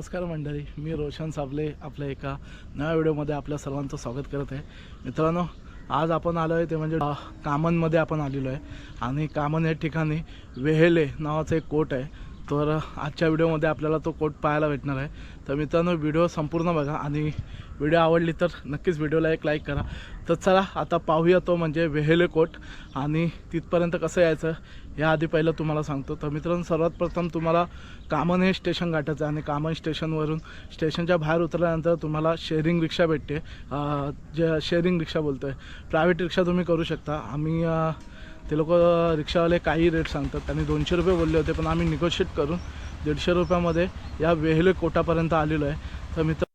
नमस्कार मंडळी मी रोशन साबले आपल्या एका नव्या व्हिडिओमध्ये आपल्या सर्वांचं स्वागत करत आहे. मित्रांनो आज आपण आलो आहे ते म्हणजे कामनमध्ये आपण आलेलो आहे. आणि कामन या ठिकाणी वेहेले नावाचं एक कोट आहे. तर आजच्या व्हिडिओमध्ये आपल्याला तो कोट पाहायला भेटणार आहे. तर मित्रांनो व्हिडिओ संपूर्ण बघा आणि व्हिडिओ आवडली तर नक्कीच व्हिडिओला एक लाईक करा. तर चला आता पाहूया तो म्हणजे वेहेले कोट आणि तिथपर्यंत कसं यायचं याआधी पहिलं तुम्हाला सांगतो. तर मित्रांनो सर्वात प्रथम तुम्हाला कामन हे स्टेशन गाठायचं आहे आणि कामन स्टेशनवरून स्टेशनच्या बाहेर उतरल्यानंतर तुम्हाला शेअरिंग रिक्षा भेटते. जे शेअरिंग रिक्षा बोलतो आहे प्रायव्हेट रिक्षा तुम्ही करू शकता. आम्ही ते लोक रिक्षावाले काही रेट सांगतात. त्यांनी दोनशे रुपये बोलले होते पण आम्ही निगोशिएट करून दीडशे रुपयामध्ये या वेहेले कोटापर्यंत आलेलो आहे. तर मित्र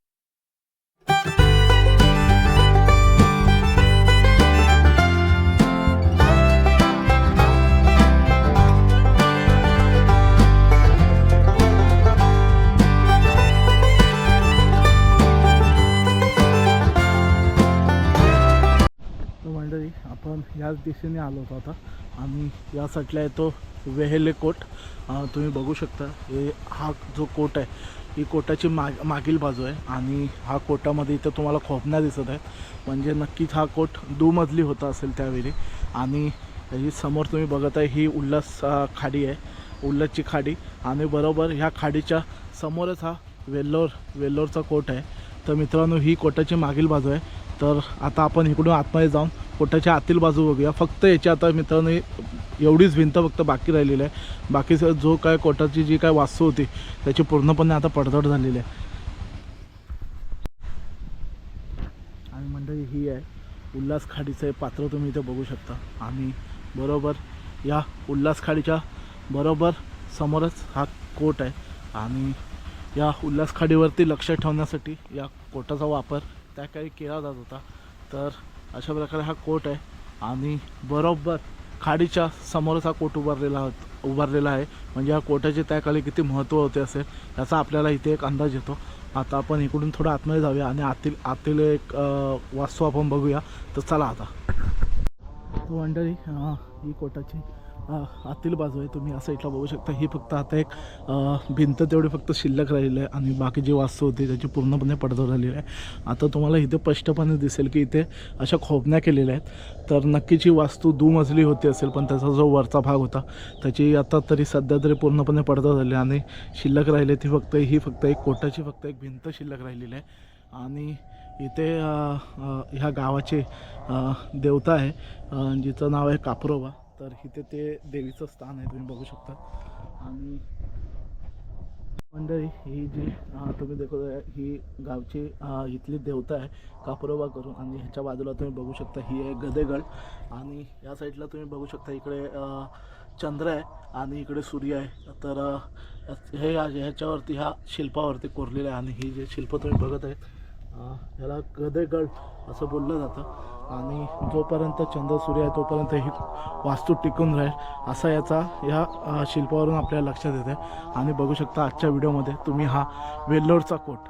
आपण याच दिशेने आलो होतो आता. आणि या साईडला येतो वेहेले कोट. तुम्ही बघू शकता हे हा जो कोट आहे ही कोटाची माग मागील बाजू आहे. आणि हा कोटामध्ये इथं तुम्हाला खोपण्या दिसत आहेत. म्हणजे नक्कीच हा कोट दुमजली होता असेल त्यावेळी. आणि ही समोर तुम्ही बघत आहे ही उल्हास खाडी आहे. उल्हासची खाडी. आणि बरोबर ह्या खाडीच्या समोरच हा वेल्लोर वेल्लोरचा कोट आहे. तर मित्रांनो ही कोटाची मागील बाजू आहे. तर आता आपण इकडून आतमध्ये जाऊन कोटाच्या आतील बाजू बघूया. फक्त याची आता मित्रांनो एवढीच भिंत फक्त बाकी राहिलेली आहे. बाकी जो काय कोटाची जी काय वास्तू होती त्याची पूर्णपणे आता पडझड झालेली आहे. आणि मंडळी ही आहे उल्हास खाडीचं हे पात्र तुम्ही इथे बघू शकता. आणि बरोबर या उल्हास खाडीच्या बरोबर समोरच हा कोट आहे. आणि या उल्हास खाडीवरती लक्ष ठेवण्यासाठी या कोटाचा वापर त्या काही केला जात होता. तर अशा प्रकारे हा कोट आहे. आणि बरोबर खाडीच्या समोरच हा कोट उभारलेला होत उभारलेला आहे. म्हणजे या कोटाचे त्याकाली किती महत्त्व होते असेल याचा आपल्याला इथे एक अंदाज येतो. आता आपण इकडून थोडं आतमध्ये जाऊया आणि आतील आतील एक वास्तू आपण बघूया. तर चला आता. मंडळी ही कोटाची आतील बाजू आहे तुम्ही असं इथला बघू शकता. ही फक्त आता एक भिंत तेवढी फक्त शिल्लक राहिली आहे आणि बाकी जी वास्तू होती त्याची पूर्णपणे पडझड झालेली आहे. आता तुम्हाला इथे स्पष्टपणे दिसेल की इथे अशा खोबण्या केलेल्या आहेत. तर नक्कीच ही वास्तू दुमजली होती असेल पण त्याचा जो वरचा भाग होता त्याची आता तरी सध्या तरी पूर्णपणे पडझड झाली आणि शिल्लक राहिली ती फक्त ही फक्त एक कोटाची फक्त एक भिंत शिल्लक राहिलेली आहे. आणि इथे ह्या गावाचे देवता आहे जिचं नाव आहे कापरोबा तर इथे ते देवीचं स्थान आहे तुम्ही बघू शकता. आणि मंडळी ही जी तुम्ही देखो ही गावची इथली देवता आहे कापरोबा करून आणि ह्याच्या बाजूला तुम्ही बघू शकता ही आहे गदेगड. आणि या साईडला तुम्ही बघू शकता इकडे चंद्र आहे आणि इकडे सूर्य आहे. तर हे ह्याच्यावरती ह्या शिल्पावरती कोरलेलं आहे आणि ही जे शिल्प तुम्ही बघत आहेत याला गदेगड असं बोललं जातं. आणि जोपर्यंत चंद्र सूर्य आहे तोपर्यंत ही वास्तू टिकून राहील असा याचा या शिल्पावरून आपल्याला लक्षात येते आणि बघू शकता आजच्या व्हिडिओमध्ये तुम्ही हा वेल्लोरचा कोट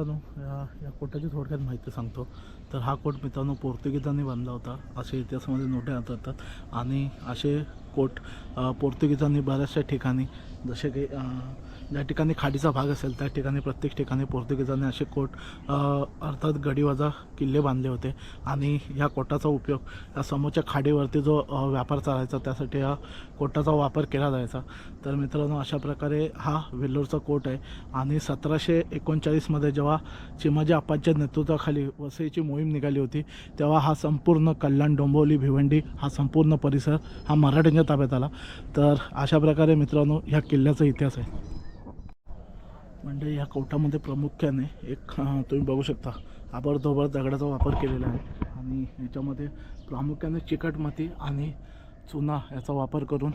मित्रांनो या या कोटाची थोडक्यात माहिती सांगतो. तर हा कोट मित्रांनो पोर्तुगीजांनी बांधला होता. असे इतिहासामध्ये नोटे येतात आणि असे कोट पोर्तुगीजांनी बऱ्याचशा ठिकाणी जसे की ज्या ठिकाणी खाडीचा भाग असेल त्या ठिकाणी प्रत्येक ठिकाणी पोर्तुगीजांनी असे कोट अर्थात गडीवजा किल्ले बांधले होते. आणि ह्या कोटाचा उपयोग या समोरच्या खाडीवरती जो व्यापार चालायचा त्यासाठी या कोटाचा वापर केला जायचा. तर मित्रांनो अशा प्रकारे हा वेल्लोरचा कोट आहे. आणि सतराशे एकोणचाळीसमध्ये जेव्हा चिमाजी आप्पाच्या नेतृत्वाखाली वसईची मोहीम निघाली होती तेव्हा हा संपूर्ण कल्याण डोंबवली भिवंडी हा संपूर्ण परिसर हा मराठ्यांच्या ताब्यात आला. तर अशा प्रकारे मित्रांनो ह्या किल्ल्याचा इतिहास आहे. म्हणजे या कोटामध्ये प्रामुख्याने एक तुम्ही बघू शकता आबरधोबर दगडाचा वापर केलेला आहे. आणि याच्यामध्ये प्रामुख्याने चिकट माती आणि चुना याचा वापर करून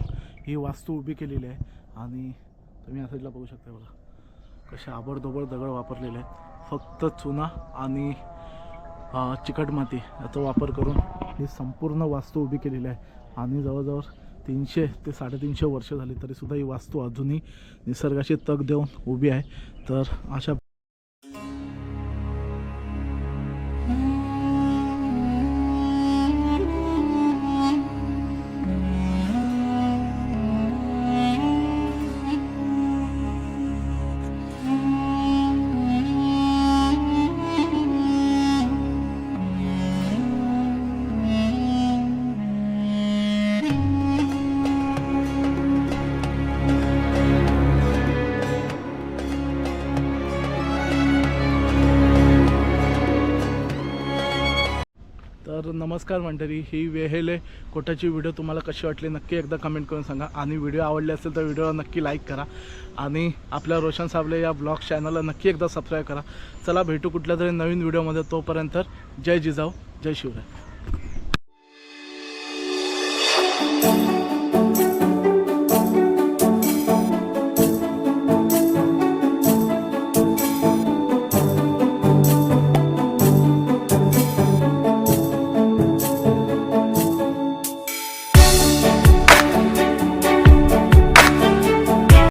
ही वास्तू उभी केलेली आहे. आणि तुम्ही या साईडला बघू शकता बघा कसे आबडधोबड दगड वापरलेले आहेत. फक्त चुना आणि चिकट माती याचा वापर करून ही संपूर्ण वास्तू उभी केलेली आहे. आणि जवळजवळ तीनशे ते साडेतीनशे वर्ष झाली तरीसुद्धा ही वास्तू अजूनही निसर्गाची तग देऊन उभी आहे. तर अशा तर नमस्कार मंडळी ही वेहेले कोटाची व्हिडिओ तुम्हाला कशी वाटली नक्की एकदा कमेंट करून सांगा. आणि व्हिडिओ आवडले असेल तर व्हिडिओला नक्की लाईक करा. आणि आपल्या रोशन साबले या ब्लॉग चॅनलला नक्की एकदा सबस्क्राईब करा. चला भेटू कुठल्या तरी नवीन व्हिडिओमध्ये तोपर्यंत जय जिजाऊ जय शिवराय.